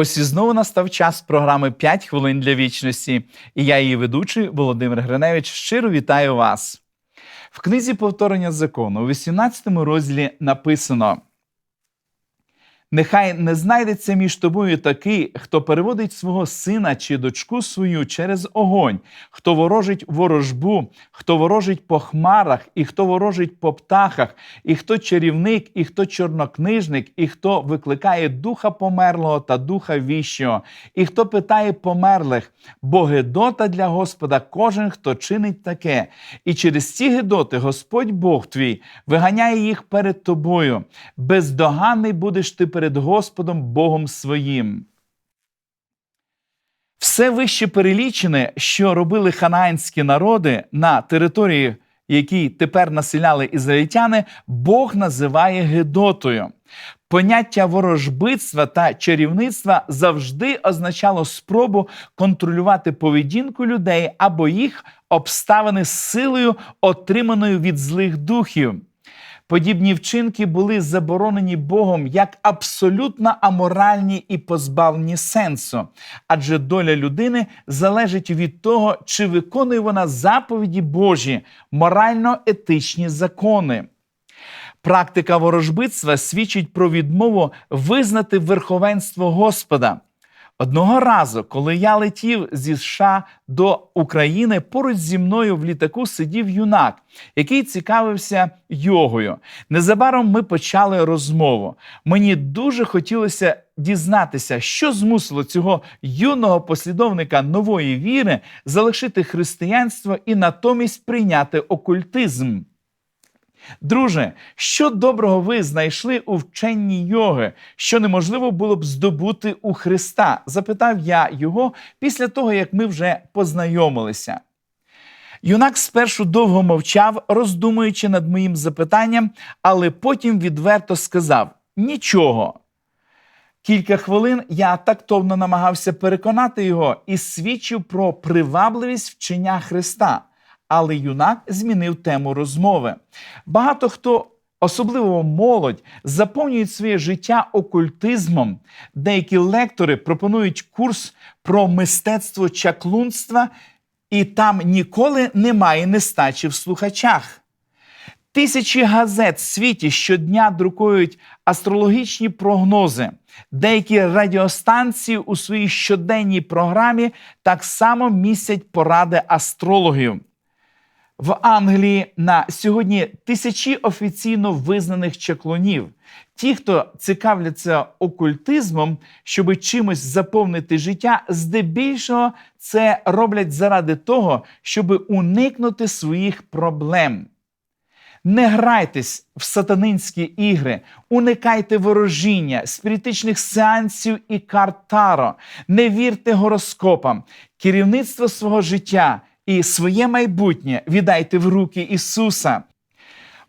Ось і знову настав час програми «5 хвилин для вічності. І я, її ведучий Володимир Гриневич, щиро вітаю вас. В книзі повторення закону у 18 розділі написано: Нехай не знайдеться між тобою такий, хто переводить свого сина чи дочку свою через огонь, хто ворожить ворожбу, хто ворожить по хмарах, і хто ворожить по птахах, і хто чарівник, і хто чорнокнижник, і хто викликає духа померлого та духа віщого, і хто питає померлих, бо гедота для Господа кожен, хто чинить таке. І через ці гедоти Господь Бог твій виганяє їх перед тобою. Бездоганний будеш ти перед Господом Богом своїм. Все вище перелічене, що робили ханаанські народи на території, які тепер населяли ізраїльтяни, Бог називає Гедотою. Поняття ворожбитства та чарівництва завжди означало спробу контролювати поведінку людей або їх обставини силою, отриманою від злих духів. Подібні вчинки були заборонені Богом як абсолютно аморальні і позбавлені сенсу, адже доля людини залежить від того, чи виконує вона заповіді Божі, морально-етичні закони. Практика ворожбитства свідчить про відмову визнати верховенство Господа. Одного разу, коли я летів зі США до України, поруч зі мною в літаку сидів юнак, який цікавився йогою. Незабаром ми почали розмову. Мені дуже хотілося дізнатися, що змусило цього юного послідовника нової віри залишити християнство і натомість прийняти окультизм. Друже, що доброго ви знайшли у вченні йоги, що неможливо було б здобути у Христа? запитав я його після того, як ми вже познайомилися. Юнак спершу довго мовчав, роздумуючи над моїм запитанням, але потім відверто сказав: нічого. Кілька хвилин я тактовно намагався переконати його і свідчив про привабливість вчення Христа але юнак змінив тему розмови. Багато хто, особливо молодь, заповнюють своє життя окультизмом. Деякі лектори пропонують курс про мистецтво чаклунства, і там ніколи немає нестачі в слухачах. Тисячі газет в світі щодня друкують астрологічні прогнози. Деякі радіостанції у своїй щоденній програмі так само містять поради астрологів. В Англії на сьогодні тисячі офіційно визнаних чаклунів. Ті, хто цікавляться окультизмом, щоби чимось заповнити життя, здебільшого це роблять заради того, щоб уникнути своїх проблем. Не грайтесь в сатанинські ігри, уникайте ворожіння, спіритичних сеансів і карт Таро, не вірте гороскопам, керівництво свого життя і своє майбутнє віддайте в руки Ісуса.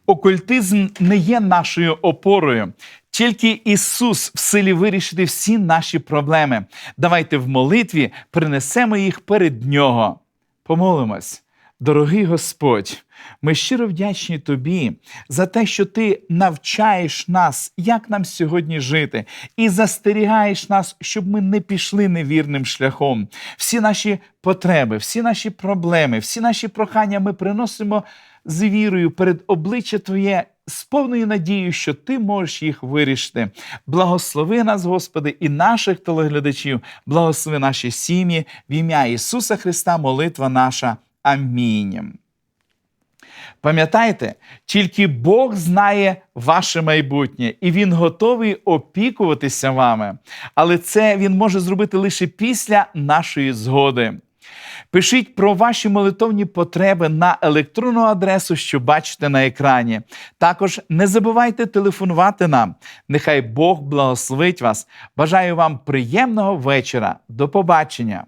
Окультизм не є нашою опорою. Тільки Ісус в силі вирішити всі наші проблеми. Давайте в молитві принесемо їх перед Нього. Помолимось. Дорогий Господь, ми щиро вдячні Тобі за те, що Ти навчаєш нас, як нам сьогодні жити, і застерігаєш нас, щоб ми не пішли невірним шляхом. Всі наші потреби, всі наші проблеми, всі наші прохання ми приносимо з вірою перед обличчя Твоє. З повною надією, що ти можеш їх вирішити. Благослови нас, Господи, і наших телеглядачів, благослови наші сім'ї в ім'я Ісуса Христа, молитва наша. Амінь. Пам'ятайте, тільки Бог знає ваше майбутнє, і Він готовий опікуватися вами. Але це Він може зробити лише після нашої згоди. Пишіть про ваші молитовні потреби на електронну адресу, що бачите на екрані. Також не забувайте телефонувати нам. Нехай Бог благословить вас. Бажаю вам приємного вечора. До побачення!